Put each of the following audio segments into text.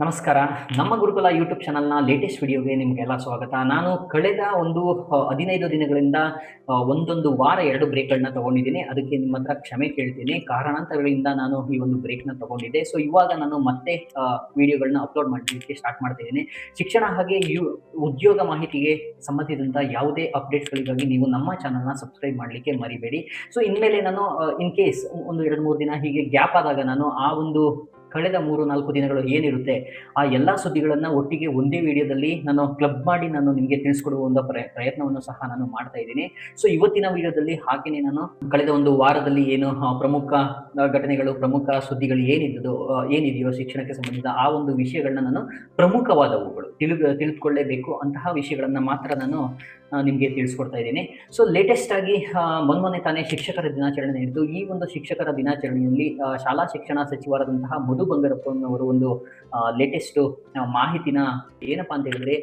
ನಮಸ್ಕಾರ. ನಮ್ಮ ಗುರುಕುಲ ಯೂಟ್ಯೂಬ್ ಚಾನಲ್ನ ಲೇಟೆಸ್ಟ್ ವಿಡಿಯೋಗೆ ನಿಮಗೆಲ್ಲ ಸ್ವಾಗತ. ನಾನು ಕಳೆದ ಒಂದು ಹದಿನೈದು ದಿನಗಳಿಂದ ಒಂದೊಂದು ವಾರ ಎರಡು ಬ್ರೇಕ್ಗಳನ್ನ ತಗೊಂಡಿದ್ದೀನಿ. ಅದಕ್ಕೆ ನಿಮ್ಮ ಹತ್ರ ಕ್ಷಮೆ ಕೇಳ್ತೀನಿ. ಕಾರಣಾಂತರಗಳಿಂದ ನಾನು ಈ ಒಂದು ಬ್ರೇಕ್ನ ತಗೊಂಡಿದ್ದೆ. ಸೊ ಇವಾಗ ನಾನು ಮತ್ತೆ ವಿಡಿಯೋಗಳನ್ನ ಅಪ್ಲೋಡ್ ಮಾಡಲಿಕ್ಕೆ ಸ್ಟಾರ್ಟ್ ಮಾಡ್ತಿದ್ದೀನಿ ಶಿಕ್ಷಣ ಹಾಗೆ ಉದ್ಯೋಗ ಮಾಹಿತಿಗೆ ಸಂಬಂಧಿಸಿದಂಥ ಯಾವುದೇ ಅಪ್ಡೇಟ್ಸ್ಗಳಿಗಾಗಿ ನೀವು ನಮ್ಮ ಚಾನಲ್ನ ಸಬ್ಸ್ಕ್ರೈಬ್ ಮಾಡಲಿಕ್ಕೆ ಮರಿಬೇಡಿ. ಸೊ ಇನ್ಮೇಲೆ ನಾನು ಇನ್ ಕೇಸ್ ಒಂದು ಎರಡು ಮೂರು ದಿನ ಹೀಗೆ ಗ್ಯಾಪ್ ಆದಾಗ ನಾನು ಆ ಒಂದು ಕಳೆದ ಮೂರು ನಾಲ್ಕು ದಿನಗಳು ಏನಿರುತ್ತೆ, ಆ ಎಲ್ಲ ಸುದ್ದಿಗಳನ್ನು ಒಟ್ಟಿಗೆ ಒಂದೇ ವಿಡಿಯೋದಲ್ಲಿ ನಾನು ಕ್ಲಬ್ ಮಾಡಿ ನಾನು ನಿಮಗೆ ತಿಳಿಸ್ಕೊಡುವ ಒಂದು ಪ್ರಯ- ಪ್ರಯತ್ನವನ್ನು ಸಹ ನಾನು ಮಾಡ್ತಾ ಇದ್ದೀನಿ. ಸೊ ಇವತ್ತಿನ ವಿಡಿಯೋದಲ್ಲಿ ಹಾಗೆಯೇ ನಾನು ಕಳೆದ ಒಂದು ವಾರದಲ್ಲಿ ಏನು ಪ್ರಮುಖ ಘಟನೆಗಳು, ಪ್ರಮುಖ ಸುದ್ದಿಗಳು ಏನಿದ್ದು ಏನಿದೆಯೋ ಶಿಕ್ಷಣಕ್ಕೆ ಸಂಬಂಧಿಸಿದ ಆ ಒಂದು ವಿಷಯಗಳನ್ನ ನಾನು ಪ್ರಮುಖವಾದವುಗಳು ತಿಳಿ ತಿಳಿದುಕೊಳ್ಳೇಬೇಕು ಅಂತಹ ವಿಷಯಗಳನ್ನು ಮಾತ್ರ ನಾನು ನಿಮಗೆ ತಿಳಿಸ್ಕೊಡ್ತಾ ಇದ್ದೀನಿ. ಸೊ ಲೇಟೆಸ್ಟ್ ಆಗಿ ಮೊನ್ನೆ ತಾನೇ ಶಿಕ್ಷಕರ ದಿನಾಚರಣೆ ನಡೆದು ಈ ಒಂದು ಶಿಕ್ಷಕರ ದಿನಾಚರಣೆಯಲ್ಲಿ ಶಾಲಾ ಶಿಕ್ಷಣ ಸಚಿವರಾದಂತಹ ಮಧು ಬಂಗಾರಪ್ಪನವರು ಒಂದು ಲೇಟೆಸ್ಟ್ ಮಾಹಿತಿನ ಏನಪ್ಪಾ ಅಂತ ಹೇಳಿದ್ರೆ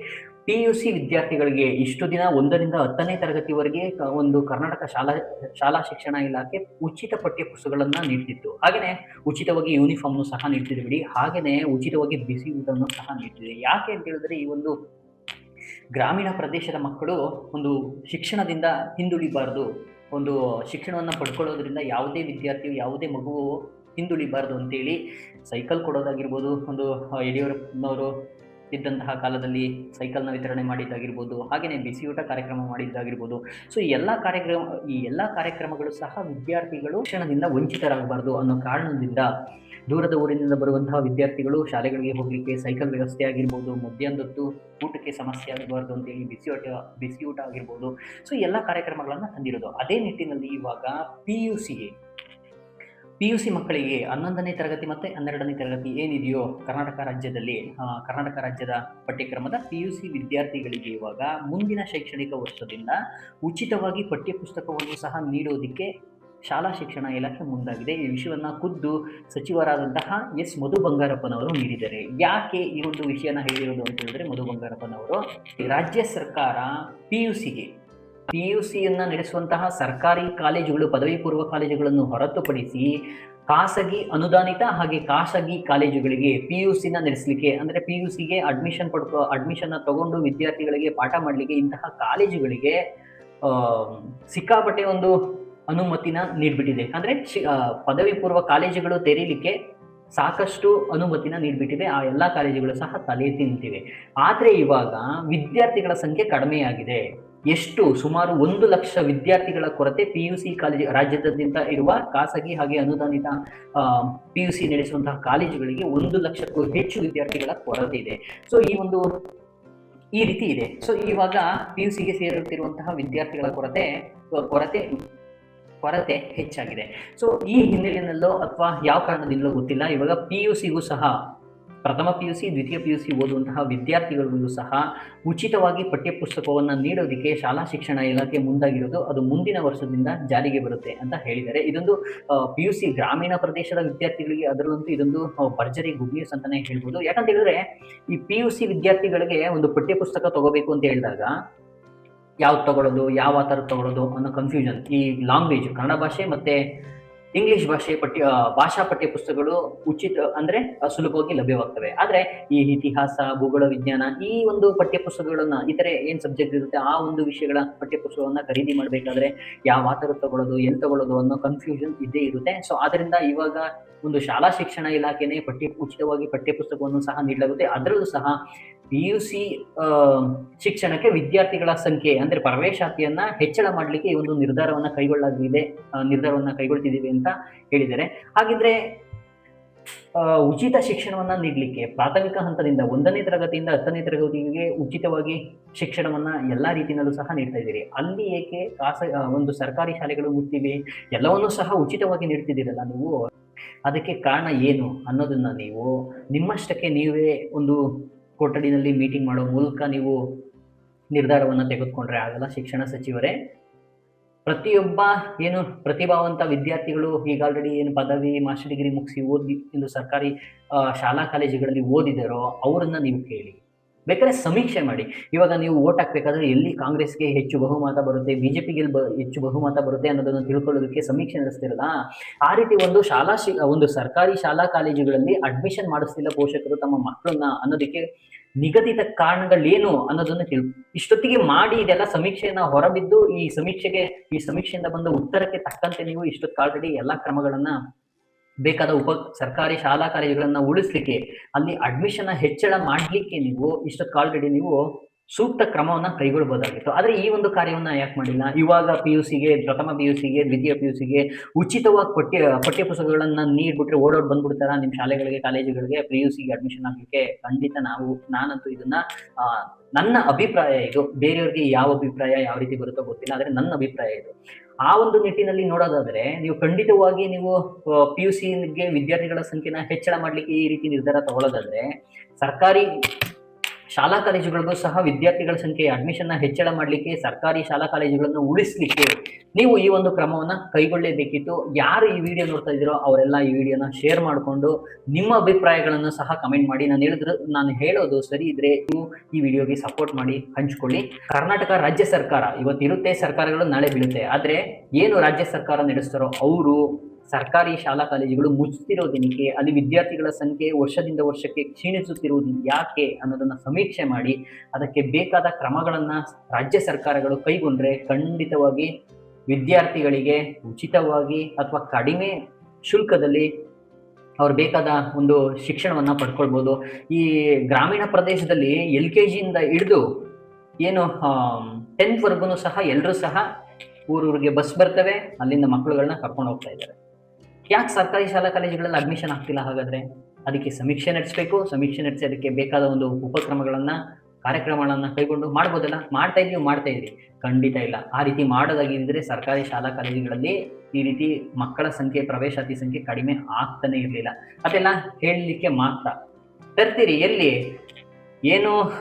ಪಿ ಯು ಸಿ ವಿದ್ಯಾರ್ಥಿಗಳಿಗೆ ಇಷ್ಟು ದಿನ ಒಂದರಿಂದ ಹತ್ತನೇ ತರಗತಿವರೆಗೆ ಒಂದು ಕರ್ನಾಟಕ ಶಾಲಾ ಶಾಲಾ ಶಿಕ್ಷಣ ಇಲಾಖೆ ಉಚಿತ ಪಠ್ಯ ಪುಸ್ತಕಗಳನ್ನು ನೀಡ್ತಿತ್ತು. ಹಾಗೆಯೇ ಉಚಿತವಾಗಿ ಯೂನಿಫಾರ್ಮ್ನು ಸಹ ನೀಡ್ತಿದೆ ಬಿಡಿ. ಹಾಗೆಯೇ ಉಚಿತವಾಗಿ ಬಿಸಿ ಊಟವನ್ನು ಸಹ ನೀಡ್ತಿದೆ. ಯಾಕೆ ಅಂತ ಹೇಳಿದ್ರೆ ಈ ಒಂದು ಗ್ರಾಮೀಣ ಪ್ರದೇಶದ ಮಕ್ಕಳು ಒಂದು ಶಿಕ್ಷಣದಿಂದ ಹಿಂದುಳಿಬಾರ್ದು. ಒಂದು ಶಿಕ್ಷಣವನ್ನು ಪಡ್ಕೊಳ್ಳೋದ್ರಿಂದ ಯಾವುದೇ ವಿದ್ಯಾರ್ಥಿಯು ಯಾವುದೇ ಮಗುವು ಹಿಂದುಳಿಬಾರ್ದು ಅಂತೇಳಿ ಸೈಕಲ್ ಕೊಡೋದಾಗಿರ್ಬೋದು, ಒಂದು ಯಡಿಯೂರಪ್ಪನವರು ಇದ್ದಂತಹ ಕಾಲದಲ್ಲಿ ಸೈಕಲ್ನ ವಿತರಣೆ ಮಾಡಿದ್ದಾಗಿರ್ಬೋದು ಹಾಗೆಯೇ ಬಿಸಿಯೂಟ ಕಾರ್ಯಕ್ರಮ ಮಾಡಿದ್ದಾಗಿರ್ಬೋದು. ಸೊ ಈ ಎಲ್ಲ ಕಾರ್ಯಕ್ರಮ, ಈ ಎಲ್ಲ ಕಾರ್ಯಕ್ರಮಗಳು ಸಹ ವಿದ್ಯಾರ್ಥಿಗಳು ಶಿಕ್ಷಣದಿಂದ ವಂಚಿತರಾಗಬಾರ್ದು ಅನ್ನೋ ಕಾರಣದಿಂದ ದೂರದ ಊರಿನಿಂದ ಬರುವಂತಹ ವಿದ್ಯಾರ್ಥಿಗಳು ಶಾಲೆಗಳಿಗೆ ಹೋಗಲಿಕ್ಕೆ ಸೈಕಲ್ ವ್ಯವಸ್ಥೆ ಆಗಿರ್ಬೋದು ಮಧ್ಯಾಹ್ನದೊತ್ತು ಊಟಕ್ಕೆ ಸಮಸ್ಯೆ ಆಗಬಾರ್ದು ಅಂತೇಳಿ ಬಿಸಿಯೂಟ ಬಿಸಿಯೂಟ ಆಗಿರ್ಬೋದು. ಸೊ ಎಲ್ಲ ಕಾರ್ಯಕ್ರಮಗಳನ್ನು ತಂದಿರೋದು. ಅದೇ ನಿಟ್ಟಿನಲ್ಲಿ ಇವಾಗ ಪಿ ಯು ಸಿಗೆ ಪಿ ಯು ಸಿ ಮಕ್ಕಳಿಗೆ ಹನ್ನೊಂದನೇ ತರಗತಿ ಮತ್ತು ಹನ್ನೆರಡನೇ ತರಗತಿ ಏನಿದೆಯೋ ಕರ್ನಾಟಕ ರಾಜ್ಯದಲ್ಲಿ ಕರ್ನಾಟಕ ರಾಜ್ಯದ ಪಠ್ಯಕ್ರಮದ ಪಿ ಯು ಸಿ ವಿದ್ಯಾರ್ಥಿಗಳಿಗೆ ಇವಾಗ ಮುಂದಿನ ಶೈಕ್ಷಣಿಕ ವರ್ಷದಿಂದ ಉಚಿತವಾಗಿ ಪಠ್ಯಪುಸ್ತಕವನ್ನು ಸಹ ನೀಡೋದಕ್ಕೆ ಶಾಲಾ ಶಿಕ್ಷಣ ಇಲಾಖೆ ಮುಂದಾಗಿದೆ. ಈ ವಿಷಯವನ್ನು ಖುದ್ದು ಸಚಿವರಾದಂತಹ ಎಸ್. ಮಧು ಬಂಗಾರಪ್ಪನವರು ನೀಡಿದ್ದಾರೆ. ಯಾಕೆ ಈ ಒಂದು ವಿಷಯನ ಹೇಳಿರೋದು ಅಂತ ಹೇಳಿದ್ರೆ ಮಧು ಬಂಗಾರಪ್ಪನವರು, ರಾಜ್ಯ ಸರ್ಕಾರ ಪಿ ಯು ಸಿಗೆ ಪಿ ಯು ಸಿಯನ್ನು ನಡೆಸುವಂತಹ ಸರ್ಕಾರಿ ಕಾಲೇಜುಗಳು, ಪದವಿ ಪೂರ್ವ ಕಾಲೇಜುಗಳನ್ನು ಹೊರತುಪಡಿಸಿ ಖಾಸಗಿ ಅನುದಾನಿತ ಹಾಗೆ ಖಾಸಗಿ ಕಾಲೇಜುಗಳಿಗೆ ಪಿ ಯು ಸಿನ ನಡೆಸಲಿಕ್ಕೆ, ಅಂದರೆ ಪಿ ಯು ಸಿಗೆ ಅಡ್ಮಿಷನ್ ಪಡ್ಕೊ ಅಡ್ಮಿಷನ್ನ ತಗೊಂಡು ವಿದ್ಯಾರ್ಥಿಗಳಿಗೆ ಪಾಠ ಮಾಡಲಿಕ್ಕೆ ಇಂತಹ ಕಾಲೇಜುಗಳಿಗೆ ಸಿಕ್ಕಾಪಟ್ಟೆ ಒಂದು ಅನುಮತಿನ ನೀಡ್ಬಿಟ್ಟಿದೆ. ಅಂದರೆ ಪದವಿ ಪೂರ್ವ ಕಾಲೇಜುಗಳು ತೆರೀಲಿಕ್ಕೆ ಸಾಕಷ್ಟು ಅನುಮತಿನ ನೀಡ್ಬಿಟ್ಟಿದೆ. ಆ ಎಲ್ಲ ಕಾಲೇಜುಗಳು ಸಹ ತಲೆ ತಿಂತಿವೆ. ಆದರೆ ಇವಾಗ ವಿದ್ಯಾರ್ಥಿಗಳ ಸಂಖ್ಯೆ ಕಡಿಮೆಯಾಗಿದೆ. ಎಷ್ಟು ಸುಮಾರು ಒಂದು ಲಕ್ಷ ವಿದ್ಯಾರ್ಥಿಗಳ ಕೊರತೆ ಪಿ ಯು ಸಿ ಕಾಲೇಜು ರಾಜ್ಯದಾದ್ಯಂತ ಇರುವ ಖಾಸಗಿ ಹಾಗೆ ಅನುದಾನಿತ ಪಿ ಯು ಸಿ ನಡೆಸುವಂತಹ ಕಾಲೇಜುಗಳಿಗೆ ಒಂದು ಲಕ್ಷಕ್ಕೂ ಹೆಚ್ಚು ವಿದ್ಯಾರ್ಥಿಗಳ ಕೊರತೆ ಇದೆ. ಸೊ ಈ ಒಂದು, ಈ ರೀತಿ ಇದೆ. ಸೊ ಇವಾಗ ಪಿ ಯು ಸಿಗೆ ಸೇರುತ್ತಿರುವಂತಹ ವಿದ್ಯಾರ್ಥಿಗಳ ಕೊರತೆ ಕೊರತೆ ಕೊರತೆ ಹೆಚ್ಚಾಗಿದೆ. ಸೊ ಈ ಹಿನ್ನೆಲೆಯಲ್ಲೋ ಅಥವಾ ಯಾವ ಕಾರಣದಿಂದಲೋ ಗೊತ್ತಿಲ್ಲ. ಇವಾಗ ಪಿ ಯು ಸಿಗೂ ಸಹ ಪ್ರಥಮ ಪಿ ಯು ಸಿ ದ್ವಿತೀಯ ಪಿ ಯು ಸಿ ಓದುವಂತಹ ವಿದ್ಯಾರ್ಥಿಗಳಿಗೂ ಸಹ ಉಚಿತವಾಗಿ ಪಠ್ಯಪುಸ್ತಕವನ್ನು ನೀಡೋದಕ್ಕೆ ಶಾಲಾ ಶಿಕ್ಷಣ ಇಲಾಖೆ ಮುಂದಾಗಿರೋದು ಅದು ಮುಂದಿನ ವರ್ಷದಿಂದ ಜಾರಿಗೆ ಬರುತ್ತೆ ಅಂತ ಹೇಳಿದ್ದಾರೆ. ಇದೊಂದು ಪಿ ಯು ಸಿ ಗ್ರಾಮೀಣ ಪ್ರದೇಶದ ವಿದ್ಯಾರ್ಥಿಗಳಿಗೆ ಅದರಲ್ಲಂತೂ ಇದೊಂದು ಭರ್ಜರಿ ಗುಡ್ ನ್ಯೂಸ್ ಅಂತಾನೆ ಹೇಳ್ಬೋದು. ಯಾಕಂತ ಹೇಳಿದ್ರೆ, ಈ ಪಿ ಯು ಸಿ ವಿದ್ಯಾರ್ಥಿಗಳಿಗೆ ಒಂದು ಪಠ್ಯಪುಸ್ತಕ ತಗೋಬೇಕು ಅಂತ ಹೇಳಿದಾಗ ಯಾವ್ದು ತಗೊಳ್ಳೋದು ಯಾವ ಥರ ತಗೊಳ್ಳೋದು ಅನ್ನೋ ಕನ್ಫ್ಯೂಷನ್ ಈ ಲ್ಯಾಂಗ್ವೇಜ್ ಕನ್ನಡ ಭಾಷೆ ಮತ್ತೆ ಇಂಗ್ಲಿಷ್ ಭಾಷೆ ಪಠ್ಯ ಭಾಷಾ ಪಠ್ಯ ಪುಸ್ತಕಗಳು ಉಚಿತ ಅಂದ್ರೆ ಸುಲಭವಾಗಿ ಲಭ್ಯವಾಗ್ತವೆ. ಆದ್ರೆ ಈ ಇತಿಹಾಸ, ಭೂಗೋಳ ವಿಜ್ಞಾನ, ಈ ಒಂದು ಪಠ್ಯ ಪುಸ್ತಕಗಳನ್ನ ಇತರೆ ಏನ್ ಸಬ್ಜೆಕ್ಟ್ ಇರುತ್ತೆ, ಆ ಒಂದು ವಿಷಯಗಳ ಪಠ್ಯ ಪುಸ್ತಕವನ್ನ ಖರೀದಿ ಮಾಡಬೇಕಾದ್ರೆ ಯಾವ ಆತರ ತಗೊಳ್ಳೋದು, ಎಲ್ಲಿ ತಗೊಳ್ಳೋದು ಅನ್ನೋ ಕನ್ಫ್ಯೂಷನ್ ಇದ್ದೇ ಇರುತ್ತೆ. ಸೊ ಆದ್ರಿಂದ ಇವಾಗ ಒಂದು ಶಾಲಾ ಶಿಕ್ಷಣ ಇಲಾಖೆನೇ ಪಠ್ಯ, ಉಚಿತವಾಗಿ ಪಠ್ಯ ಪುಸ್ತಕವನ್ನು ಸಹ ನೀಡಲಾಗುತ್ತೆ. ಅದರಲ್ಲೂ ಸಹ ಪಿ ಯು ಸಿ ಶಿಕ್ಷಣಕ್ಕೆ ವಿದ್ಯಾರ್ಥಿಗಳ ಸಂಖ್ಯೆ, ಅಂದರೆ ಪ್ರವೇಶಾತಿಯನ್ನ ಹೆಚ್ಚಳ ಮಾಡಲಿಕ್ಕೆ ಈ ಒಂದು ನಿರ್ಧಾರವನ್ನು ಕೈಗೊಳ್ಳಲಾಗಿದೆ ನಿರ್ಧಾರವನ್ನು ಕೈಗೊಳ್ತಿದ್ದೀವಿ ಅಂತ ಹೇಳಿದ್ದಾರೆ. ಹಾಗಿದ್ರೆ ಉಚಿತ ಶಿಕ್ಷಣವನ್ನ ನೀಡಲಿಕ್ಕೆ, ಪ್ರಾಥಮಿಕ ಹಂತದಿಂದ ಒಂದನೇ ತರಗತಿಯಿಂದ ಹತ್ತನೇ ತರಗತಿಗೆ ಉಚಿತವಾಗಿ ಶಿಕ್ಷಣವನ್ನ ಎಲ್ಲಾ ರೀತಿಯಲ್ಲೂ ಸಹ ನೀಡ್ತಾ ಇದ್ದೀರಿ. ಅಲ್ಲಿ ಏಕೆ ಖಾಸ ಒಂದು ಸರ್ಕಾರಿ ಶಾಲೆಗಳು ಮುಟ್ಟಿವೆ, ಎಲ್ಲವನ್ನೂ ಸಹ ಉಚಿತವಾಗಿ ನೀಡ್ತಿದ್ದೀರಲ್ಲ ನೀವು? ಅದಕ್ಕೆ ಕಾರಣ ಏನು ಅನ್ನೋದನ್ನ ನೀವು ನಿಮ್ಮಷ್ಟಕ್ಕೆ ನೀವೇ ಒಂದು ಕೊಠಡಿನಲ್ಲಿ ಮೀಟಿಂಗ್ ಮಾಡೋ ಮೂಲಕ ನೀವು ನಿರ್ಧಾರವನ್ನು ತೆಗೆದುಕೊಂಡ್ರೆ ಆಗಲ್ಲ, ಶಿಕ್ಷಣ ಸಚಿವರೇ. ಪ್ರತಿಯೊಬ್ಬ ಏನು ಪ್ರತಿಭಾವಂತ ವಿದ್ಯಾರ್ಥಿಗಳು ಈಗ ಆಲ್ರೆಡಿ ಏನು ಪದವಿ ಮಾಸ್ಟರ್ ಡಿಗ್ರಿ ಮುಗಿಸಿ ಓದಿ, ಎಂದು ಸರ್ಕಾರಿ ಶಾಲಾ ಕಾಲೇಜುಗಳಲ್ಲಿ ಓದಿದಾರೋ ಅವರನ್ನು ನೀವು ಕೇಳಿ. ಬೇಕಾದ್ರೆ ಸಮೀಕ್ಷೆ ಮಾಡಿ. ಇವಾಗ ನೀವು ಓಟ್ ಹಾಕ್ಬೇಕಾದ್ರೆ ಎಲ್ಲಿ ಕಾಂಗ್ರೆಸ್ಗೆ ಹೆಚ್ಚು ಬಹುಮತ ಬರುತ್ತೆ ಬ ಹೆಚ್ಚು ಬಹುಮತ ಬರುತ್ತೆ ಅನ್ನೋದನ್ನು ತಿಳ್ಕೊಳ್ಳೋದಕ್ಕೆ ಸಮೀಕ್ಷೆ ನಡೆಸ್ತಿರಲ್ಲ ಆ ರೀತಿ ಒಂದು ಶಾಲಾ ಶಿ, ಒಂದು ಸರ್ಕಾರಿ ಶಾಲಾ ಕಾಲೇಜುಗಳಲ್ಲಿ ಅಡ್ಮಿಷನ್ ಮಾಡಿಸ್ತಿಲ್ಲ ಪೋಷಕರು ತಮ್ಮ ಮಕ್ಕಳನ್ನ ಅನ್ನೋದಕ್ಕೆ ನಿಗದಿತ ಕಾರಣಗಳೇನು ಅನ್ನೋದನ್ನು ತಿಳ್ ಇಷ್ಟೊತ್ತಿಗೆ ಮಾಡಿ ಇದೆಲ್ಲ ಸಮೀಕ್ಷೆಯನ್ನ ಹೊರಬಿದ್ದು ಈ ಸಮೀಕ್ಷೆಗೆ, ಈ ಸಮೀಕ್ಷೆಯಿಂದ ಬಂದ ಉತ್ತರಕ್ಕೆ ತಕ್ಕಂತೆ ನೀವು ಇಷ್ಟೊತ್ತು ಆಲ್ರೆಡಿ ಎಲ್ಲಾ ಕ್ರಮಗಳನ್ನ ಬೇಕಾದ ಉಪ ಸರ್ಕಾರಿ ಶಾಲಾ ಕಾಲೇಜುಗಳನ್ನ ಉಳಿಸ್ಲಿಕ್ಕೆ ಅಲ್ಲಿ ಅಡ್ಮಿಷನ್ ಹೆಚ್ಚಳ ಮಾಡ್ಲಿಕ್ಕೆ ನೀವು ಇಷ್ಟೊತ್ತು ಆಲ್ರೆಡಿ ನೀವು ಸೂಕ್ತ ಕ್ರಮವನ್ನು ಕೈಗೊಳ್ಬೋದಾಗಿತ್ತು. ಆದರೆ ಈ ಒಂದು ಕಾರ್ಯವನ್ನು ಯಾಕೆ ಮಾಡಿಲ್ಲ? ಇವಾಗ ಪಿ ಯು ಸಿಗೆ ಪ್ರಥಮ ಪಿ ಯು ಸಿಗೆ ದ್ವಿತೀಯ ಪಿ ಯು ಸಿಗೆ ಉಚಿತವಾಗಿ ಪಠ್ಯ ಪಠ್ಯ ಪುಸ್ತಕಗಳನ್ನ ನೀಡ್ಬಿಟ್ರೆ ಓಡೋಡ್ ಬಂದ್ಬಿಡ್ತಾರ ನಿಮ್ಮ ಶಾಲೆಗಳಿಗೆ, ಕಾಲೇಜುಗಳಿಗೆ ಪಿ ಯು ಸಿಗೆ ಅಡ್ಮಿಷನ್ ಆಗಲಿಕ್ಕೆ? ಖಂಡಿತ ನಾವು, ನಾನಂತೂ ಇದನ್ನ ನನ್ನ ಅಭಿಪ್ರಾಯ ಇದು. ಬೇರೆಯವ್ರಿಗೆ ಯಾವ ಅಭಿಪ್ರಾಯ, ಯಾವ ರೀತಿ ಬರುತ್ತೋ ಗೊತ್ತಿಲ್ಲ, ಆದರೆ ನನ್ನ ಅಭಿಪ್ರಾಯ ಇದು. ಆ ಒಂದು ನಿಟ್ಟಿನಲ್ಲಿ ನೋಡೋದಾದ್ರೆ ನೀವು ಖಂಡಿತವಾಗಿ ನೀವು ಪಿ ಯು ಸಿಗೆ ವಿದ್ಯಾರ್ಥಿಗಳ ಸಂಖ್ಯೆನ ಹೆಚ್ಚಳ ಮಾಡ್ಲಿಕ್ಕೆ ಈ ರೀತಿ ನಿರ್ಧಾರ ತಗೊಳ್ಳೋದಾದ್ರೆ ಸರ್ಕಾರಿ ಶಾಲಾ ಕಾಲೇಜುಗಳಿಗೂ ಸಹ ವಿದ್ಯಾರ್ಥಿಗಳ ಸಂಖ್ಯೆ ಅಡ್ಮಿಷನ್ ಹೆಚ್ಚಳ ಮಾಡಲಿಕ್ಕೆ ಸರ್ಕಾರಿ ಶಾಲಾ ಕಾಲೇಜುಗಳನ್ನು ಉಳಿಸ್ಲಿಕ್ಕೆ ನೀವು ಈ ಒಂದು ಕ್ರಮವನ್ನು ಕೈಗೊಳ್ಳಲೇಬೇಕಿತ್ತು ಯಾರು ಈ ವಿಡಿಯೋ ನೋಡ್ತಾ ಇದ್ದೀರೋ ಅವರೆಲ್ಲ ಈ ವಿಡಿಯೋನ ಶೇರ್ ಮಾಡಿಕೊಂಡು ನಿಮ್ಮ ಅಭಿಪ್ರಾಯಗಳನ್ನು ಸಹ ಕಮೆಂಟ್ ಮಾಡಿ. ನಾನು ಹೇಳಿದ್ರು, ನಾನು ಹೇಳೋದು ಸರಿ ಇದ್ರೆ ನೀವು ಈ ವಿಡಿಯೋಗೆ ಸಪೋರ್ಟ್ ಮಾಡಿ, ಹಂಚ್ಕೊಳ್ಳಿ. ಕರ್ನಾಟಕ ರಾಜ್ಯ ಸರ್ಕಾರ, ಇವತ್ತಿರುತ್ತೆ ಸರ್ಕಾರಗಳು, ನಾಳೆ ಬೀಳುತ್ತೆ. ಆದರೆ ಏನು ರಾಜ್ಯ ಸರ್ಕಾರ ನಡೆಸ್ತಾರೋ, ಅವರು ಸರ್ಕಾರಿ ಶಾಲಾ ಕಾಲೇಜುಗಳು ಮುಚ್ಚುತ್ತಿರೋದೇನಕ್ಕೆ ಅಲ್ಲಿ ವಿದ್ಯಾರ್ಥಿಗಳ ಸಂಖ್ಯೆ ವರ್ಷದಿಂದ ವರ್ಷಕ್ಕೆ ಕ್ಷೀಣಿಸುತ್ತಿರುವುದು ಯಾಕೆ ಅನ್ನೋದನ್ನ ಸಮೀಕ್ಷೆ ಮಾಡಿ ಅದಕ್ಕೆ ಬೇಕಾದ ಕ್ರಮಗಳನ್ನು ರಾಜ್ಯ ಸರ್ಕಾರಗಳು ಕೈಗೊಂಡ್ರೆ ಖಂಡಿತವಾಗಿ ವಿದ್ಯಾರ್ಥಿಗಳಿಗೆ ಉಚಿತವಾಗಿ ಅಥವಾ ಕಡಿಮೆ ಶುಲ್ಕದಲ್ಲಿ ಅವ್ರು ಬೇಕಾದ ಒಂದು ಶಿಕ್ಷಣವನ್ನ ಪಡ್ಕೊಳ್ಬೋದು. ಈ ಗ್ರಾಮೀಣ ಪ್ರದೇಶದಲ್ಲಿ ಎಲ್ ಕೆ ಜಿಯಿಂದ ಹಿಡಿದು ಏನು ಟೆಂತ್ವರೆಗೂ ಸಹ ಎಲ್ಲರೂ ಸಹ ಊರೂರಿಗೆ ಬಸ್ ಬರ್ತವೆ, ಅಲ್ಲಿಂದ ಮಕ್ಕಳುಗಳನ್ನ ಕರ್ಕೊಂಡು ಹೋಗ್ತಾ ಇದ್ದಾರೆ. ಯಾಕೆ ಸರ್ಕಾರಿ ಶಾಲಾ ಕಾಲೇಜುಗಳಲ್ಲಿ ಅಡ್ಮಿಷನ್ ಆಗ್ತಿಲ್ಲ? ಹಾಗಾದ್ರೆ ಅದಕ್ಕೆ ಸಮೀಕ್ಷೆ ನಡೆಸಬೇಕು. ಸಮೀಕ್ಷೆ ನಡೆಸಿ ಅದಕ್ಕೆ ಬೇಕಾದ ಒಂದು ಉಪಕ್ರಮಗಳನ್ನು, ಕಾರ್ಯಕ್ರಮಗಳನ್ನು ಕೈಗೊಂಡು ಮಾಡ್ಬೋದಲ್ಲ? ಮಾಡ್ತಾ ಇದೀವಿ ಮಾಡ್ತಾ ಇದ್ರಿ ಖಂಡಿತ ಇಲ್ಲ. ಆ ರೀತಿ ಮಾಡೋದಾಗಿದ್ರೆ ಸರ್ಕಾರಿ ಶಾಲಾ ಕಾಲೇಜುಗಳಲ್ಲಿ ಈ ರೀತಿ ಮಕ್ಕಳ ಸಂಖ್ಯೆ, ಪ್ರವೇಶಾತಿ ಸಂಖ್ಯೆ ಕಡಿಮೆ ಆಗ್ತಾನೆ ಇರಲಿಲ್ಲ. ಅದೆಲ್ಲ ಹೇಳಲಿಕ್ಕೆ ಮಾತ್ರ. ತರ್ತೀರಿ, ಎಲ್ಲಿ? ಏನು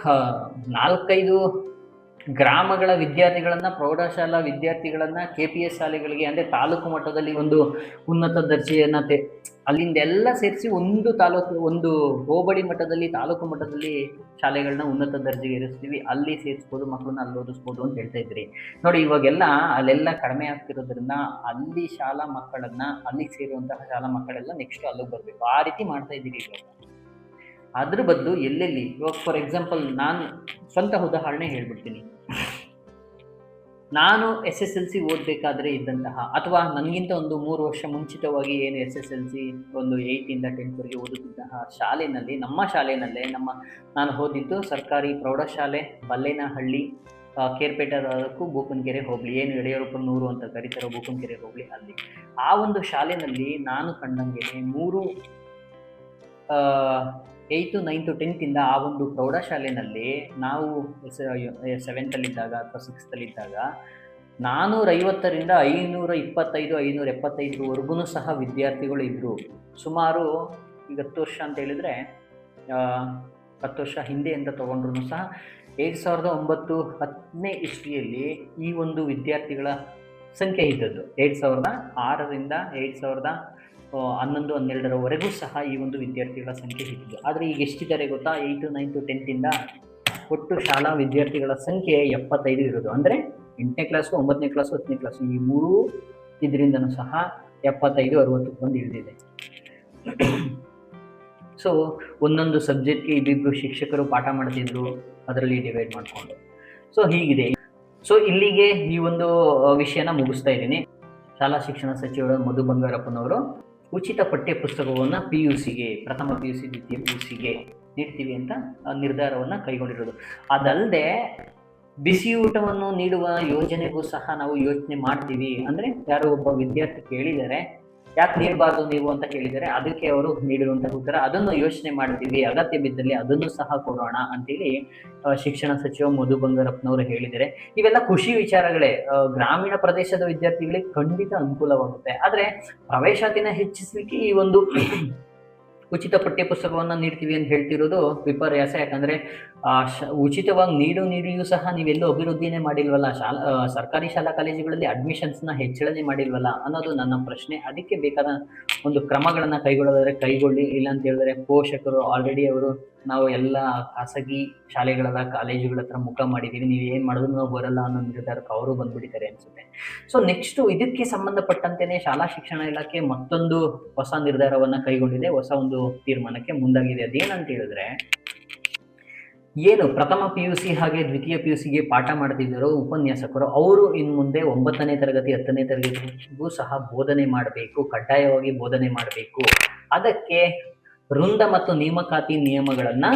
ನಾಲ್ಕೈದು ಗ್ರಾಮಗಳ ವಿದ್ಯಾರ್ಥಿಗಳನ್ನು, ಪ್ರೌಢಶಾಲಾ ವಿದ್ಯಾರ್ಥಿಗಳನ್ನು ಕೆ ಪಿ ಎಸ್ ಶಾಲೆಗಳಿಗೆ, ಅಂದ್ರೆ ತಾಲೂಕು ಮಟ್ಟದಲ್ಲಿ ಒಂದು ಉನ್ನತ ದರ್ಜೆಯನ್ನ ತೆ, ಅಲ್ಲಿಂದ ಎಲ್ಲ ಸೇರಿಸಿ ಒಂದು ತಾಲೂಕು, ಒಂದು ಹೋಬಳಿ ಮಟ್ಟದಲ್ಲಿ, ತಾಲೂಕು ಮಟ್ಟದಲ್ಲಿ ಶಾಲೆಗಳನ್ನ ಉನ್ನತ ದರ್ಜೆಗೆ ಏರಿಸ್ತೀವಿ. ಅಲ್ಲಿ ಸೇರಿಸ್ಬೋದು, ಮಕ್ಕಳನ್ನ ಅಲ್ಲಿ ಓದಿಸ್ಬೋದು ಅಂತ ಹೇಳ್ತಾ ಇದ್ರಿ ನೋಡಿ, ಇವಾಗೆಲ್ಲ ಅಲ್ಲೆಲ್ಲ ಕಡಿಮೆ ಆಗ್ತಿರೋದ್ರಿಂದ ಅಲ್ಲಿ ಶಾಲಾ ಮಕ್ಕಳನ್ನ, ಅಲ್ಲಿಗೆ ಸೇರುವಂತಹ ಶಾಲಾ ಮಕ್ಕಳೆಲ್ಲ ನೆಕ್ಸ್ಟ್ ಅಲ್ಲಿಗೆ ಬರಬೇಕು. ಆ ರೀತಿ ಮಾಡ್ತಾ ಇದ್ದೀರಿ ಇವಾಗ. ಅದ್ರ ಬದಲು ಎಲ್ಲೆಲ್ಲಿ, ಇವಾಗ ಫಾರ್ ಎಕ್ಸಾಂಪಲ್ ನಾನು ಸ್ವಂತ ಉದಾಹರಣೆ ಹೇಳ್ಬಿಡ್ತೀನಿ. ನಾನು ಎಸ್ ಎಸ್ ಎಲ್ ಸಿ ಓದಬೇಕಾದ್ರೆ ಇದ್ದಂತಹ, ಅಥವಾ ನನಗಿಂತ ಒಂದು ಮೂರು ವರ್ಷ ಮುಂಚಿತವಾಗಿ ಏನು ಎಸ್ ಎಸ್ ಎಲ್ ಸಿ ಒಂದು ಏಯ್ಟಿಂದ ಟೆಂತ್ವರೆಗೆ ಓದುತ್ತಿದ್ದಂತಹ ಶಾಲೆಯಲ್ಲಿ, ನಮ್ಮ ಶಾಲೆಯಲ್ಲೇ, ನಮ್ಮ ನಾನು ಓದಿದ್ದು ಸರ್ಕಾರಿ ಪ್ರೌಢಶಾಲೆ, ಬಲ್ಲೇನಹಳ್ಳಿ ಕೇರ್ಪೇಟೆ ತಾಲೂಕು ಬೂಕನಕೆರೆ ಹೋಬಳಿ, ಏನು ಯಡಿಯೂರಪ್ಪನೂರು ಅಂತ ಕರೀತಾರೋ ಬೂಕನಕೆರೆ ಹೋಬಳಿ ಅಲ್ಲಿ. ಆ ಒಂದು ಶಾಲೆಯಲ್ಲಿ ನಾನು ಕಂಡಂಗೆ ಮೂರು ಏಯ್ತು ನೈನ್ತು ಟೆಂತಿಂದ ಆ ಒಂದು ಪ್ರೌಢಶಾಲೆಯಲ್ಲಿ ನಾವು ಸೆವೆಂತಲ್ಲಿದ್ದಾಗ ಅಥವಾ ಸಿಕ್ಸ್ತಲ್ಲಿದ್ದಾಗ ನಾನ್ನೂರ ಐವತ್ತರಿಂದ ಐನೂರ ಇಪ್ಪತ್ತೈದು, ಐನೂರ ಎಪ್ಪತ್ತೈದರವರೆಗೂ ಸಹ ವಿದ್ಯಾರ್ಥಿಗಳು ಇದ್ದರು ಸುಮಾರು ಈಗ ಹತ್ತು ವರ್ಷ ಅಂತ ಹೇಳಿದರೆ ಹತ್ತು ವರ್ಷ ಹಿಂದೆ ಅಂತ ತೊಗೊಂಡ್ರು ಸಹ ಎರಡು ಸಾವಿರದ ಒಂಬತ್ತು ಹತ್ತನೇ ಇಸ್ವಿಯಲ್ಲಿ ಈ ಒಂದು ವಿದ್ಯಾರ್ಥಿಗಳ ಸಂಖ್ಯೆ ಇದ್ದದ್ದು. ಎರಡು ಸಾವಿರದ ಆರರಿಂದ ಎರಡು ಸಾವಿರದ ಹನ್ನೊಂದು, ಹನ್ನೆರಡರವರೆಗೂ ಸಹ ಈ ಒಂದು ವಿದ್ಯಾರ್ಥಿಗಳ ಸಂಖ್ಯೆ ಇದ್ದು ಆದರೆ ಈಗ ಎಷ್ಟಿದ್ದಾರೆ ಗೊತ್ತಾ? ಏಯ್ಟು ನೈನ್ತು ಟೆಂತಿಂದ ಒಟ್ಟು ಶಾಲಾ ವಿದ್ಯಾರ್ಥಿಗಳ ಸಂಖ್ಯೆ ಎಪ್ಪತ್ತೈದು ಇರೋದು. ಅಂದರೆ ಎಂಟನೇ ಕ್ಲಾಸು ಒಂಬತ್ತನೇ ಕ್ಲಾಸು ಹತ್ತನೇ ಕ್ಲಾಸು ಈ ಮೂರು ಇದರಿಂದನೂ ಸಹ ಎಪ್ಪತ್ತೈದು, ಅರವತ್ತು ಬಂದು ಇಳಿದಿದೆ ಸೊ ಒಂದೊಂದು ಸಬ್ಜೆಕ್ಟ್ಗೆ ಇಬ್ಬಿಬ್ಬರು ಶಿಕ್ಷಕರು ಪಾಠ ಮಾಡ್ತಿದ್ರು, ಅದರಲ್ಲಿ ಡಿವೈಡ್ ಮಾಡಿಕೊಂಡು. ಸೊ ಹೀಗಿದೆ. ಸೊ ಇಲ್ಲಿಗೆ ಈ ಒಂದು ವಿಷಯನ ಮುಗಿಸ್ತಾ ಇದ್ದೀನಿ. ಶಾಲಾ ಶಿಕ್ಷಣ ಸಚಿವರು ಮಧು ಬಂಗಾರಪ್ಪನವರು ಉಚಿತ ಪಠ್ಯ ಪುಸ್ತಕವನ್ನು ಪಿ ಯು ಸಿಗೆ ಪ್ರಥಮ ಪಿ ಯು ಸಿ ದ್ವಿತೀಯ ಪಿ ಯು ಸಿಗೆ ನೀಡ್ತೀವಿ ಅಂತ ನಿರ್ಧಾರವನ್ನು ಕೈಗೊಂಡಿರೋದು. ಅದಲ್ಲದೆ ಬಿಸಿಯೂಟವನ್ನು ನೀಡುವ ಯೋಜನೆಗೂ ಸಹ ನಾವು ಯೋಚನೆ ಮಾಡ್ತೀವಿ. ಅಂದರೆ ಯಾರೋ ಒಬ್ಬ ವಿದ್ಯಾರ್ಥಿ ಕೇಳಿದ್ದಾರೆ ಯಾಕೆ ನೀಡಬಾರ್ದು ನೀವು ಅಂತ ಕೇಳಿದರೆ ಅದಕ್ಕೆ ಅವರು ನೀಡಿರುವಂತಹ ಉತ್ತರ, ಅದನ್ನು ಯೋಚನೆ ಮಾಡ್ತೀವಿ, ಅಗತ್ಯ ಬಿದ್ದಲ್ಲಿ ಅದನ್ನು ಸಹ ಕೊಡೋಣ ಅಂತೇಳಿ ಶಿಕ್ಷಣ ಸಚಿವ ಮಧು ಬಂಗಾರಪ್ಪನವರು ಹೇಳಿದರೆ. ಇವೆಲ್ಲ ಖುಷಿ ವಿಚಾರಗಳೇ. ಗ್ರಾಮೀಣ ಪ್ರದೇಶದ ವಿದ್ಯಾರ್ಥಿಗಳಿಗೆ ಖಂಡಿತ ಅನುಕೂಲವಾಗುತ್ತೆ. ಆದರೆ ಪ್ರವೇಶಾತಿನ ಹೆಚ್ಚಿಸಲಿಕ್ಕೆ ಈ ಒಂದು ಉಚಿತ ಪಠ್ಯಪುಸ್ತಕವನ್ನು ನೀಡ್ತೀವಿ ಅಂತ ಹೇಳ್ತಿರೋದು ವಿಪರ್ಯಾಸ. ಯಾಕಂದರೆ ಉಚಿತವಾಗಿ ನೀಡು ನೀಡಿಯೂ ಸಹ ನೀವೆಲ್ಲೂ ಅಭಿವೃದ್ಧಿನೇ ಮಾಡಿಲ್ವಲ್ಲ. ಶಾಲಾ ಸರ್ಕಾರಿ ಶಾಲಾ ಕಾಲೇಜುಗಳಲ್ಲಿ ಅಡ್ಮಿಷನ್ಸ್ನ ಹೆಚ್ಚಳನೆ ಮಾಡಿಲ್ವಲ್ಲ ಅನ್ನೋದು ನನ್ನ ಪ್ರಶ್ನೆ. ಅದಕ್ಕೆ ಬೇಕಾದ ಒಂದು ಕ್ರಮಗಳನ್ನು ಕೈಗೊಳ್ಳೋದಾದರೆ ಕೈಗೊಳ್ಳಿ. ಇಲ್ಲ ಅಂತ ಹೇಳಿದ್ರೆ ಪೋಷಕರು ಆಲ್ರೆಡಿ ಅವರು ನಾವು ಎಲ್ಲ ಖಾಸಗಿ ಶಾಲೆಗಳೆಲ್ಲ, ಕಾಲೇಜುಗಳ ಹತ್ರ ಮುಖ ಮಾಡಿದ್ದೀವಿ ನೀವು ಏನು ಮಾಡಿದ್ರು ನಾವು ಬರಲ್ಲ ಅನ್ನೋ ನಿರ್ಧಾರಕ್ಕೆ ಅವರು ಬಂದ್ಬಿಟ್ಟಿದ್ದಾರೆ ಅನ್ಸುತ್ತೆ. ಸೊ ನೆಕ್ಸ್ಟು ಇದಕ್ಕೆ ಸಂಬಂಧಪಟ್ಟಂತೆಯೇ ಶಾಲಾ ಶಿಕ್ಷಣ ಇಲಾಖೆ ಮತ್ತೊಂದು ಹೊಸ ನಿರ್ಧಾರವನ್ನು ಕೈಗೊಂಡಿದೆ. ಹೊಸ ಒಂದು ತೀರ್ಮಾನಕ್ಕೆ ಮುಂದಾಗಿದೆ. ಅದೇನಂತ ಹೇಳಿದ್ರೆ, ಏನು ಪ್ರಥಮ ಪಿ ಯು ಸಿ ಹಾಗೆ ದ್ವಿತೀಯ ಪಿ ಯು ಸಿಗೆ ಪಾಠ ಮಾಡ್ತಿದ್ದರು ಉಪನ್ಯಾಸಕರು, ಅವರು ಇನ್ನು ಮುಂದೆ ಒಂಬತ್ತನೇ ತರಗತಿ, ಹತ್ತನೇ ತರಗತಿಗೂ ಸಹ ಬೋಧನೆ ಮಾಡಬೇಕು, ಕಡ್ಡಾಯವಾಗಿ ಬೋಧನೆ ಮಾಡಬೇಕು. ಅದಕ್ಕೆ ವೃಂದ ಮತ್ತು ನೇಮಕಾತಿ ನಿಯಮಗಳನ್ನ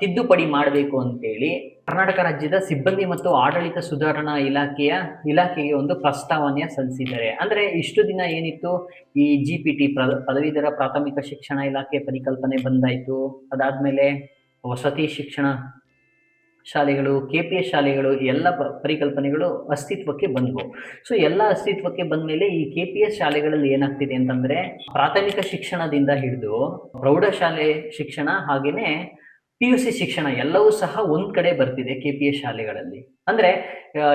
ತಿದ್ದುಪಡಿ ಮಾಡಬೇಕು ಅಂತೇಳಿ ಕರ್ನಾಟಕ ರಾಜ್ಯದ ಸಿಬ್ಬಂದಿ ಮತ್ತು ಆಡಳಿತ ಸುಧಾರಣಾ ಇಲಾಖೆಯ, ಇಲಾಖೆಗೆ ಒಂದು ಪ್ರಸ್ತಾವನೆಯ ಸಲ್ಲಿಸಿದ್ದಾರೆ. ಅಂದ್ರೆ ಇಷ್ಟು ದಿನ ಏನಿತ್ತು? ಈ ಜಿ ಪಿ ಟಿ ಪದವೀಧರ ಪ್ರಾಥಮಿಕ ಶಿಕ್ಷಣ ಇಲಾಖೆ ಪರಿಕಲ್ಪನೆ ಬಂದಾಯ್ತು. ಅದಾದ್ಮೇಲೆ ವಸತಿ ಶಿಕ್ಷಣ ಶಾಲೆಗಳು ಕೆ ಪಿ ಎಸ್ ಶಾಲೆಗಳು, ಎಲ್ಲ ಪರಿಕಲ್ಪನೆಗಳು ಅಸ್ತಿತ್ವಕ್ಕೆ ಬಂದವು. ಸೊ ಎಲ್ಲ ಅಸ್ತಿತ್ವಕ್ಕೆ ಬಂದ ಮೇಲೆ ಈ ಕೆ ಪಿ ಎಸ್ ಶಾಲೆಗಳಲ್ಲಿ ಏನಾಗ್ತಿದೆ ಅಂತಂದ್ರೆ ಪ್ರಾಥಮಿಕ ಶಿಕ್ಷಣದಿಂದ ಹಿಡಿದು ಪ್ರೌಢಶಾಲೆ ಶಿಕ್ಷಣ ಹಾಗೇನೆ ಪಿ ಯು ಸಿ ಶಿಕ್ಷಣ ಎಲ್ಲವೂ ಸಹ ಒಂದ್ ಕಡೆ ಬರ್ತಿದೆ ಕೆ ಪಿ ಎಸ್ ಶಾಲೆಗಳಲ್ಲಿ. ಅಂದ್ರೆ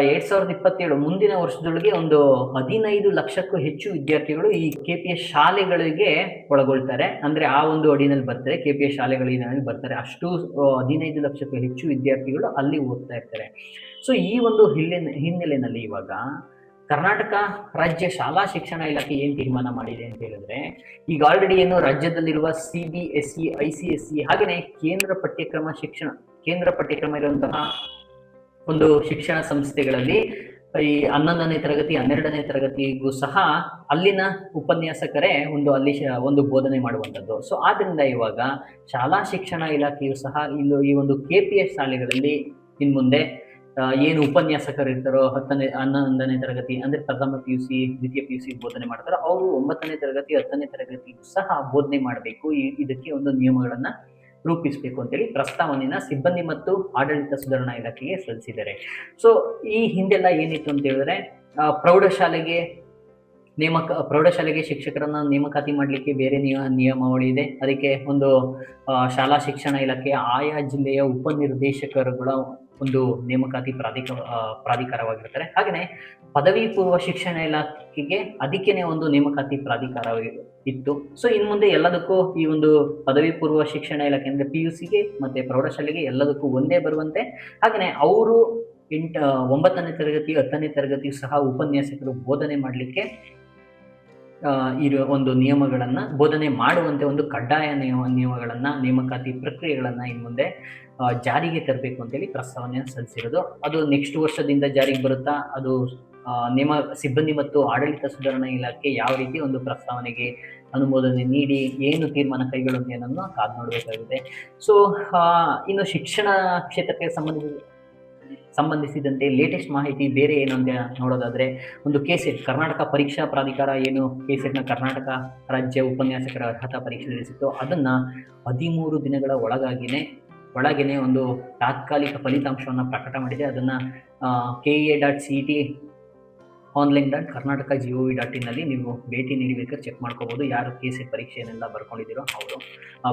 ಎರಡ್ ಸಾವಿರದ ಇಪ್ಪತ್ತೇಳು ಮುಂದಿನ ವರ್ಷದೊಳಗೆ ಒಂದು ಹದಿನೈದು ಲಕ್ಷಕ್ಕೂ ಹೆಚ್ಚು ವಿದ್ಯಾರ್ಥಿಗಳು ಈ ಕೆ ಪಿ ಎಸ್ ಶಾಲೆಗಳಿಗೆ ಒಳಗೊಳ್ತಾರೆ. ಅಂದ್ರೆ ಆ ಒಂದು ಅಡಿನಲ್ಲಿ ಬರ್ತಾರೆ ಕೆ ಪಿ ಎಸ್ ಶಾಲೆಗಳಿಗೆ ಬರ್ತಾರೆ. ಅಷ್ಟು ಹದಿನೈದು ಲಕ್ಷಕ್ಕೂ ಹೆಚ್ಚು ವಿದ್ಯಾರ್ಥಿಗಳು ಅಲ್ಲಿ ಓದ್ತಾ ಇರ್ತಾರೆ. ಸೊ ಈ ಒಂದು ಹಿನ್ನೆಲೆ ಹಿನ್ನೆಲೆಯಲ್ಲಿ ಇವಾಗ ಕರ್ನಾಟಕ ರಾಜ್ಯ ಶಾಲಾ ಶಿಕ್ಷಣ ಇಲಾಖೆ ಏನು ತೀರ್ಮಾನ ಮಾಡಿದೆ ಅಂತ ಹೇಳಿದ್ರೆ ಈಗ ಆಲ್ರೆಡಿ ಏನು ರಾಜ್ಯದಲ್ಲಿರುವ C B S C I C S C ಹಾಗೆಯೇ ಕೇಂದ್ರ ಪಠ್ಯಕ್ರಮ ಶಿಕ್ಷಣ ಕೇಂದ್ರ ಪಠ್ಯಕ್ರಮ ಇರುವಂತಹ ಒಂದು ಶಿಕ್ಷಣ ಸಂಸ್ಥೆಗಳಲ್ಲಿ ಈ ಹನ್ನೊಂದನೇ ತರಗತಿ ಹನ್ನೆರಡನೇ ತರಗತಿಗೂ ಸಹ ಅಲ್ಲಿನ ಉಪನ್ಯಾಸಕರೇ ಒಂದು ಅಲ್ಲಿ ಒಂದು ಬೋಧನೆ ಮಾಡುವಂಥದ್ದು. ಸೊ ಆದ್ರಿಂದ ಇವಾಗ ಶಾಲಾ ಶಿಕ್ಷಣ ಇಲಾಖೆಯು ಸಹ ಇಲ್ಲಿ ಈ ಒಂದು ಕೆ ಪಿ ಎಸ್ ಶಾಲೆಗಳಲ್ಲಿ ಇನ್ನು ಮುಂದೆ ಆ, ಏನು ಉಪನ್ಯಾಸಕರು ಇರ್ತಾರೋ ಹತ್ತನೇ, ಹನ್ನೊಂದನೇ ತರಗತಿ, ಅಂದ್ರೆ ಪ್ರಥಮ ಪಿ ಯು ಸಿ ದ್ವಿತೀಯ ಪಿ ಯು ಸಿ ಬೋಧನೆ ಮಾಡ್ತಾರೋ, ಅವರು ಒಂಬತ್ತನೇ ತರಗತಿ, ಹತ್ತನೇ ತರಗತಿ ಸಹ ಬೋಧನೆ ಮಾಡಬೇಕು. ಇದಕ್ಕೆ ಒಂದು ನಿಯಮಗಳನ್ನ ರೂಪಿಸಬೇಕು ಅಂತೇಳಿ ಪ್ರಸ್ತಾವನೆನ ಸಿಬ್ಬಂದಿ ಮತ್ತು ಆಡಳಿತ ಸುಧಾರಣಾ ಇಲಾಖೆಗೆ ಸಲ್ಲಿಸಿದ್ದಾರೆ. ಸೊ ಈ ಹಿಂದೆಲ್ಲ ಏನಿತ್ತು ಅಂತ ಹೇಳಿದ್ರೆ ಪ್ರೌಢಶಾಲೆಗೆ ನೇಮಕ, ಪ್ರೌಢಶಾಲೆಗೆ ಶಿಕ್ಷಕರನ್ನ ನೇಮಕಾತಿ ಮಾಡಲಿಕ್ಕೆ ಬೇರೆ ನಿಯ, ನಿಯಮಾವಳಿ ಇದೆ. ಅದಕ್ಕೆ ಒಂದು ಶಾಲಾ ಶಿಕ್ಷಣ ಇಲಾಖೆ ಆಯಾ ಜಿಲ್ಲೆಯ ಉಪನಿರ್ದೇಶಕರುಗಳ ಒಂದು ನೇಮಕಾತಿ ಪ್ರಾಧಿಕ ಪ್ರಾಧಿಕಾರವಾಗಿರ್ತಾರೆ ಹಾಗೆಯೇ ಪದವಿ ಪೂರ್ವ ಶಿಕ್ಷಣ ಇಲಾಖೆಗೆ ಅದಕ್ಕೇನೆ ಒಂದು ನೇಮಕಾತಿ ಪ್ರಾಧಿಕಾರ ಇತ್ತು ಸೊ ಇನ್ನು ಮುಂದೆ ಎಲ್ಲದಕ್ಕೂ ಈ ಒಂದು ಪದವಿ ಪೂರ್ವ ಶಿಕ್ಷಣ ಇಲಾಖೆ ಅಂದರೆ ಪಿ ಯು ಸಿಗೆ ಮತ್ತು ಪ್ರೌಢಶಾಲೆಗೆ ಎಲ್ಲದಕ್ಕೂ ಒಂದೇ ಬರುವಂತೆ. ಹಾಗೆಯೇ ಅವರು ಎಂಟ, ಒಂಬತ್ತನೇ ತರಗತಿ, ಹತ್ತನೇ ತರಗತಿ ಸಹ ಉಪನ್ಯಾಸಕರು ಬೋಧನೆ ಮಾಡಲಿಕ್ಕೆ ಇರೋ ಒಂದು ನಿಯಮಗಳನ್ನು ಬೋಧನೆ ಮಾಡುವಂತೆ ಒಂದು ಕಡ್ಡಾಯ ನಿಯಮ, ನಿಯಮಗಳನ್ನು, ನೇಮಕಾತಿ ಪ್ರಕ್ರಿಯೆಗಳನ್ನು ಇನ್ನು ಮುಂದೆ ಜಾರಿಗೆ ತರಬೇಕು ಅಂತೇಳಿ ಪ್ರಸ್ತಾವನೆಯನ್ನು ಸಲ್ಲಿಸಿರೋದು. ಅದು ನೆಕ್ಸ್ಟ್ ವರ್ಷದಿಂದ ಜಾರಿಗೆ ಬರುತ್ತಾ? ಅದು ನೇಮ, ಸಿಬ್ಬಂದಿ ಮತ್ತು ಆಡಳಿತ ಸುಧಾರಣಾ ಇಲಾಖೆ ಯಾವ ರೀತಿ ಒಂದು ಪ್ರಸ್ತಾವನೆಗೆ ಅನುಮೋದನೆ ನೀಡಿ, ಏನು ತೀರ್ಮಾನ ಕೈಗೊಳ್ಳುತ್ತೆ ಅನ್ನೋದನ್ನು ಕಾದು ನೋಡಬೇಕಾಗಿದೆ ಸೊ ಇನ್ನು ಶಿಕ್ಷಣ ಕ್ಷೇತ್ರಕ್ಕೆ ಸಂಬಂಧಿಸಿದ ಸಂಬಂಧಿಸಿದಂತೆ ಲೇಟೆಸ್ಟ್ ಮಾಹಿತಿ ಬೇರೆ ಏನು ಅಂತ ನೋಡೋದಾದ್ರೆ ಒಂದು ಕೆಸೆಟ್ ಕರ್ನಾಟಕ ಪರೀಕ್ಷಾ ಪ್ರಾಧಿಕಾರ ಏನು ಕೆಸೆಟ್ನ ಕರ್ನಾಟಕ ರಾಜ್ಯ ಉಪನ್ಯಾಸಕರ ಅರ್ಹತಾ ಪರೀಕ್ಷೆ ನಡೆಸಿತ್ತು ಅದನ್ನು ಹದಿಮೂರು ದಿನಗಳ ಒಳಗಾಗಿನೇ, ಒಳಗೇನೆ ಒಂದು ತಾತ್ಕಾಲಿಕ ಫಲಿತಾಂಶವನ್ನು ಪ್ರಕಟ ಮಾಡಿದೆ. ಅದನ್ನು K A dot C T online dot Karnataka G dot ಇನ್ನಲ್ಲಿ ನೀವು ಭೇಟಿ ನೀಡಿ ಬೇಕಾದ್ರೆ ಚೆಕ್ ಮಾಡ್ಕೋಬೋದು. ಯಾರು ಕೆ ಸಿ ಪರೀಕ್ಷೆಯನ್ನೆಲ್ಲ ಬರ್ಕೊಂಡಿದ್ದೀರೋ ಅವರು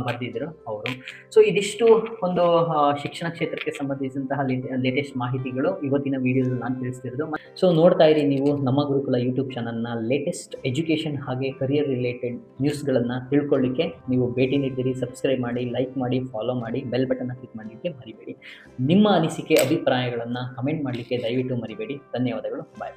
ಬರೆದಿದ್ದೀರೋ ಅವರು. ಸೊ ಇದಿಷ್ಟು ಒಂದು ಶಿಕ್ಷಣ ಕ್ಷೇತ್ರಕ್ಕೆ ಸಂಬಂಧಿಸಿದಂತಹ ಲೇಟೆಸ್ಟ್ ಮಾಹಿತಿಗಳು. ಇವತ್ತಿನ ವಿಡಿಯೋದಲ್ಲಿ ನಾನು ತಿಳಿಸ್ತಿರೋದು. ಸೊ ನೋಡ್ತಾ ಇರಿ ನೀವು ನಮ್ಮ ಗುರುಕುಲ ಯೂಟ್ಯೂಬ್ ಚಾನಲ್ನ ಲೇಟೆಸ್ಟ್ ಎಜುಕೇಷನ್ ಹಾಗೆ ಕರಿಯರ್ ರಿಲೇಟೆಡ್ ನ್ಯೂಸ್ಗಳನ್ನು ತಿಳ್ಕೊಳ್ಳಿಕ್ಕೆ ನೀವು ಭೇಟಿ ನೀಡಿದಿರಿ ಸಬ್ಸ್ಕ್ರೈಬ್ ಮಾಡಿ ಲೈಕ್ ಮಾಡಿ ಫಾಲೋ ಮಾಡಿ ಬೆಲ್ ಬಟನ್ನ ಕ್ಲಿಕ್ ಮಾಡಲಿಕ್ಕೆ ಮರಿಬೇಡಿ. ನಿಮ್ಮ ಅನಿಸಿಕೆ, ಅಭಿಪ್ರಾಯಗಳನ್ನು ಕಮೆಂಟ್ ಮಾಡಲಿಕ್ಕೆ ದಯವಿಟ್ಟು ಮರಿಬೇಡಿ. ಧನ್ಯವಾದಗಳು. ಬಾಯ್